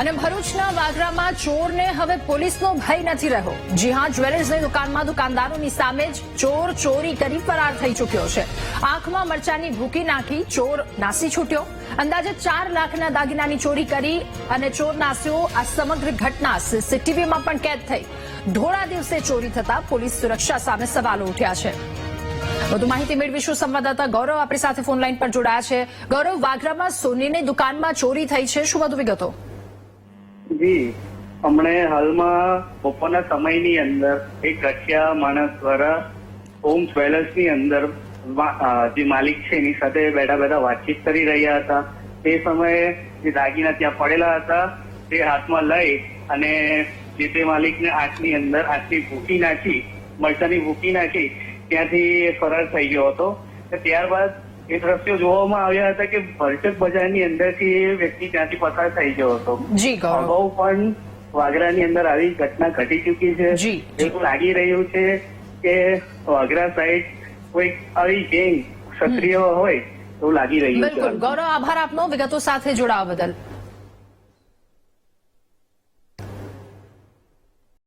અને ભરૂચના વાગરામાં ચોરને હવે પોલીસનો ભય નથી રહ્યો. જી હા જ્વેલર્સની દુકાનમાં દુકાનદારોની સામે જ ચોર ચોરી કરી ફરાર થઈ ચૂક્યો છે. આંખમાં મરચાની ભૂકી નાખી ચોર નાસી છૂટ્યો. અંદાજે ચાર લાખના દાગીનાની ચોરી કરી અને ચોર નાસ્યો આ સમગ્ર ઘટના સીસીટીવીમાં પણ કેદ થઈ. ધોળા દિવસે ચોરી થતા પોલીસ સુરક્ષા સામે સવાલો ઉઠ્યા છે. વધુ માહિતી મેળવીશું સંવાદદાતા ગૌરવ આપણી સાથે ફોન લાઈન પર જોડાયા છે. ગૌરવ, વાગરામાં સોનીની દુકાનમાં ચોરી થઈ છે. શું વધુ વિગતો? જી હમણે હાલમાં બપોરના સમયની અંદર એક ગઠિયા માણસ દ્વારા હોમ જ્વેલર્સની અંદર જે માલિક છે એની સાથે બેઠા બેઠા વાતચીત કરી રહ્યા હતા. તે સમયે જે દાગીના ત્યાં પડેલા હતા, તે હાથમાં લઈ અને જે તે માલિકને આંખની અંદર આંખની ભૂકી નાખી, મરચાની ભૂકી નાખી, ત્યાંથી ફરાર થઈ ગયો હતો. ત્યારબાદ એ દ્રશ્યો જોવામાં આવ્યા હતા કે ભરચક બજારની અંદરથી એ વ્યક્તિ ત્યાંથી પસાર થઈ ગયો હતો. અગાઉ પણ વાગરાની અંદર આવી ઘટના ઘટી ચૂકી છે. એવું લાગી રહ્યું છે કે વાગરા સાઈડ કોઈ આવી ગેંગ સક્રિય હોય એવું લાગી રહ્યું બિલકુલ. છે ગૌરવ આભાર આપનો. વિગતો સાથે જોડાવા બદલ.